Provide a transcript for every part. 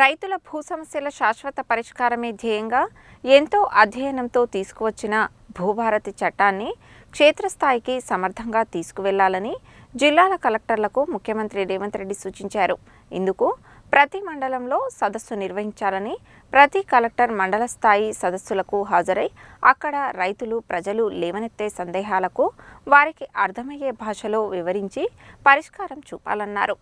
రైతుల భూ సమస్యల శాశ్వత పరిష్కారమే ధ్యేయంగా ఎంతో అధ్యయనంతో తీసుకువచ్చిన భూభారతి చట్టాన్ని క్షేత్రస్థాయికి సమర్థంగా తీసుకువెళ్ళాలని జిల్లాల కలెక్టర్లకు ముఖ్యమంత్రి రేవంత్ రెడ్డి సూచించారు. ఇందుకు ప్రతి మండలంలో సదస్సు నిర్వహించాలని ప్రతి కలెక్టర్ మండల స్థాయి సదస్సులకు హాజరై అక్కడ రైతులు ప్రజలు లేవనెత్తే సందేహాలకు వారికి అర్థమయ్యే భాషలో వివరించి పరిష్కారం చూపాలన్నారు.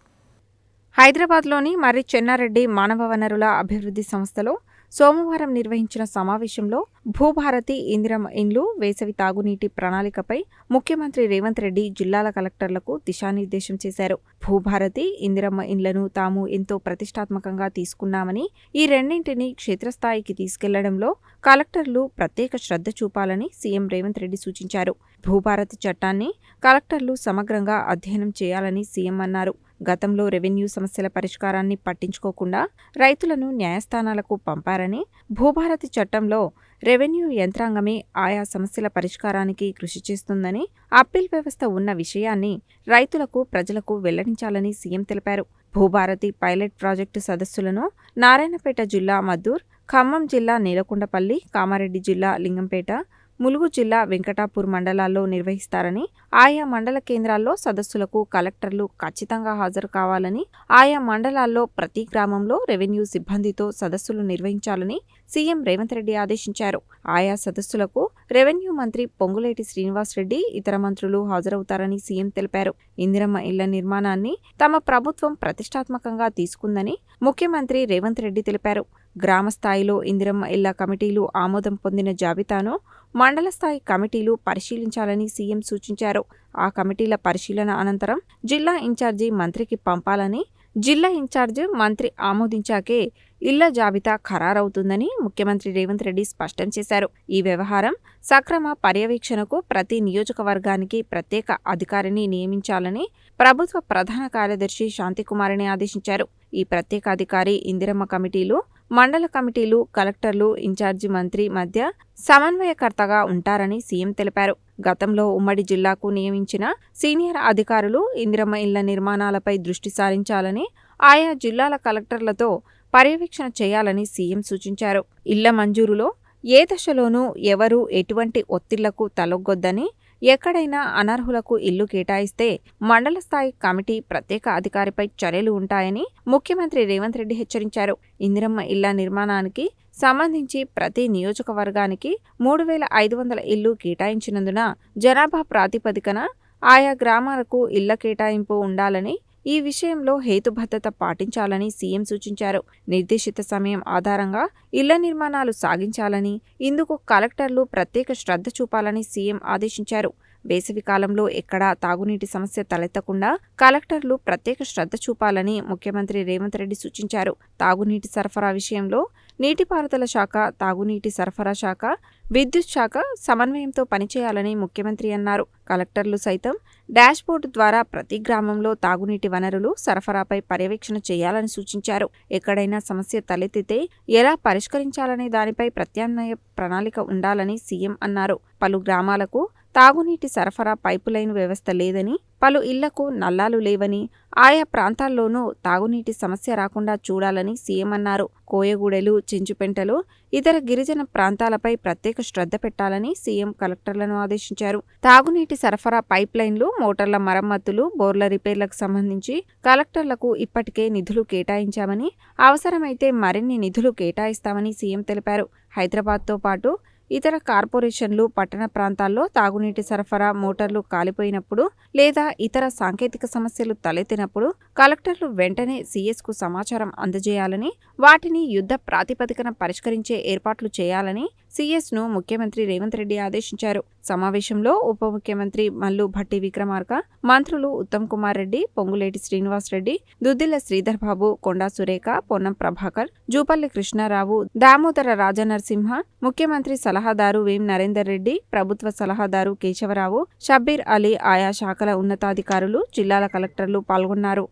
హైదరాబాద్లోని మర్రి చెన్నారెడ్డి మానవ వనరుల అభివృద్ధి సంస్థలో సోమవారం నిర్వహించిన సమావేశంలో భూభారతి ఇందిరమ్మ ఇండ్లు వేసవి తాగునీటి ప్రణాళికపై ముఖ్యమంత్రి రేవంత్ రెడ్డి జిల్లాల కలెక్టర్లకు దిశానిర్దేశం చేశారు. భూభారతి ఇందిరమ్మ ఇండ్లను తాము ఎంతో ప్రతిష్టాత్మకంగా తీసుకున్నామని ఈ రెండింటిని క్షేత్రస్థాయికి తీసుకెళ్ళడంలో కలెక్టర్లు ప్రత్యేక శ్రద్ధ చూపాలని సీఎం రేవంత్ రెడ్డి సూచించారు. భూభారతి చట్టాన్ని కలెక్టర్లు సమగ్రంగా అధ్యయనం చేయాలని సీఎం అన్నారు. గతంలో రెవెన్యూ సమస్యల పరిష్కారాన్ని పట్టించుకోకుండా రైతులను న్యాయస్థానాలకు పంపారని భూభారతి చట్టంలో రెవెన్యూ యంత్రాంగమే ఆయా సమస్యల పరిష్కారానికి కృషి చేస్తుందని అప్పీల్ వ్యవస్థ ఉన్న విషయాన్ని రైతులకు ప్రజలకు వెల్లడించాలని సీఎం తెలిపారు. భూభారతి పైలట్ ప్రాజెక్టు సదస్సులను నారాయణపేట జిల్లా మద్దూర్ ఖమ్మం జిల్లా నీలకొండపల్లి కామారెడ్డి జిల్లా లింగంపేట ములుగు జిల్లా వెంకటాపూర్ మండలాల్లో నిర్వహిస్తారని ఆయా మండల కేంద్రాల్లో సదస్సులకు కలెక్టర్లు ఖచ్చితంగా హాజరు కావాలని ఆయా మండలాల్లో ప్రతి గ్రామంలో రెవెన్యూ సిబ్బందితో సదస్సులు నిర్వహించాలని సీఎం రేవంత్ రెడ్డి ఆదేశించారు. ఆయా సదస్సులకు రెవెన్యూ మంత్రి పొంగులేటి శ్రీనివాసరెడ్డి ఇతర మంత్రులు హాజరవుతారని సీఎం తెలిపారు. ఇందిరమ్మ ఇళ్ళ నిర్మాణాన్ని తమ ప్రభుత్వం ప్రతిష్టాత్మకంగా తీసుకుందని ముఖ్యమంత్రి రేవంత్ రెడ్డి తెలిపారు. గ్రామ స్థాయిలో ఇందిరమ్మ ఇళ్ళ కమిటీలు ఆమోదం పొందిన జాబితాను మండల స్థాయి కమిటీలు పరిశీలించాలని సీఎం సూచించారు. ఆ కమిటీల పరిశీలన అనంతరం జిల్లా ఇన్ఛార్జి మంత్రికి పంపాలని జిల్లా ఇన్ఛార్జ్ మంత్రి ఆమోదించాకే ఇళ్ళ జాబితా ఖరారవుతుందని ముఖ్యమంత్రి రేవంత్ రెడ్డి స్పష్టం చేశారు. ఈ వ్యవహారం సక్రమ పర్యవేక్షణకు ప్రతి నియోజకవర్గానికి ప్రత్యేక అధికారిని నియమించాలని ప్రభుత్వ ప్రధాన కార్యదర్శి శాంతికుమారిని ఆదేశించారు. ఈ ప్రత్యేక అధికారి ఇందిరమ్మ కమిటీలు మండల కమిటీలు కలెక్టర్లు ఇన్ఛార్జి మంత్రి మధ్య సమన్వయకర్తగా ఉంటారని సీఎం తెలిపారు. గతంలో ఉమ్మడి జిల్లాకు నియమించిన సీనియర్ అధికారులు ఇందిరమ్మ ఇళ్ళ నిర్మాణాలపై దృష్టి సారించాలని ఆయా జిల్లాల కలెక్టర్లతో పర్యవేక్షణ చేయాలని సీఎం సూచించారు. ఇళ్ళ మంజూరులో ఏ దశలోనూ ఎవరూ ఎటువంటి ఒత్తిళ్ళకు తలొగ్గొద్దని ఎక్కడైనా అనర్హులకు ఇల్లు కేటాయిస్తే మండల స్థాయి కమిటీ ప్రత్యేక అధికారిపై చర్యలు ఉంటాయని ముఖ్యమంత్రి రేవంత్ రెడ్డి హెచ్చరించారు. ఇందిరమ్మ ఇళ్ళ నిర్మాణానికి సంబంధించి ప్రతి నియోజకవర్గానికి మూడు వేల ఐదు వందల ఇల్లు కేటాయించినందున జనాభా ప్రాతిపదికన ఆయా గ్రామాలకు ఇళ్ళ కేటాయింపు ఉండాలని ఈ విషయంలో హేతుబద్ధత పాటించాలని సీఎం సూచించారు. నిర్దేశిత సమయం ఆధారంగా ఇళ్ళ నిర్మాణాలు సాగించాలని ఇందుకు కలెక్టర్లు ప్రత్యేక శ్రద్ధ చూపాలని సీఎం ఆదేశించారు. వేసవి కాలంలో ఎక్కడా తాగునీటి సమస్య తలెత్తకుండా కలెక్టర్లు ప్రత్యేక శ్రద్ధ చూపాలని ముఖ్యమంత్రి రేవంత్ రెడ్డి సూచించారు. తాగునీటి సరఫరా విషయంలో నీటిపారుదల శాఖ తాగునీటి సరఫరా శాఖ విద్యుత్ శాఖ సమన్వయంతో పనిచేయాలని ముఖ్యమంత్రి అన్నారు. కలెక్టర్లు సైతం డాష్బోర్డు ద్వారా ప్రతి గ్రామంలో తాగునీటి వనరులు సరఫరాపై పర్యవేక్షణ చేయాలని సూచించారు. ఎక్కడైనా సమస్య తలెత్తితే ఎలా పరిష్కరించాలనే దానిపై ప్రత్యామ్నాయ ప్రణాళిక ఉండాలని సీఎం అన్నారు. పలు గ్రామాలకు తాగునీటి సరఫరా పైపులైన్ వ్యవస్థ లేదని పలు ఇళ్ళకు నల్లాలు లేవని ఆయా ప్రాంతాల్లోనూ తాగునీటి సమస్య రాకుండా చూడాలని సీఎం అన్నారు. కోయగూడెలు చించుపెంటలు ఇతర గిరిజన ప్రాంతాలపై ప్రత్యేక శ్రద్ధ పెట్టాలని సీఎం కలెక్టర్లను ఆదేశించారు. తాగునీటి సరఫరా పైప్లైన్లు మోటార్ల మరమ్మతులు బోర్ల రిపేర్లకు సంబంధించి కలెక్టర్లకు ఇప్పటికే నిధులు కేటాయించామని అవసరమైతే మరిన్ని నిధులు కేటాయిస్తామని సీఎం తెలిపారు. హైదరాబాద్తో పాటు ఇతర కార్పొరేషన్లు పట్టణ ప్రాంతాల్లో తాగునీటి సరఫరా మోటార్లు కాలిపోయినప్పుడు లేదా ఇతర సాంకేతిక సమస్యలు తలెత్తినప్పుడు కలెక్టర్లు వెంటనే సీఎస్కు సమాచారం అందజేయాలని వాటిని యుద్ధ ప్రాతిపదికన పరిష్కరించే ఏర్పాట్లు చేయాలని సీఎస్ను ముఖ్యమంత్రి రేవంత్ రెడ్డి ఆదేశించారు. సమావేశంలో ఉప ముఖ్యమంత్రి మల్లు భట్టి విక్రమార్క మంత్రులు ఉత్తమ్ కుమార్ రెడ్డి పొంగులేటి శ్రీనివాసరెడ్డి దుద్దిల్ల శ్రీధర్ బాబు కొండా సురేఖ పొన్నం ప్రభాకర్ జూపల్లి కృష్ణారావు దామోదర రాజనరసింహ ముఖ్యమంత్రి సలహాదారు వేం నరేందర్ రెడ్డి ప్రభుత్వ సలహాదారు కేశవరావు షబ్బీర్ అలీ ఆయా శాఖల ఉన్నతాధికారులు జిల్లాల కలెక్టర్లు పాల్గొన్నారు.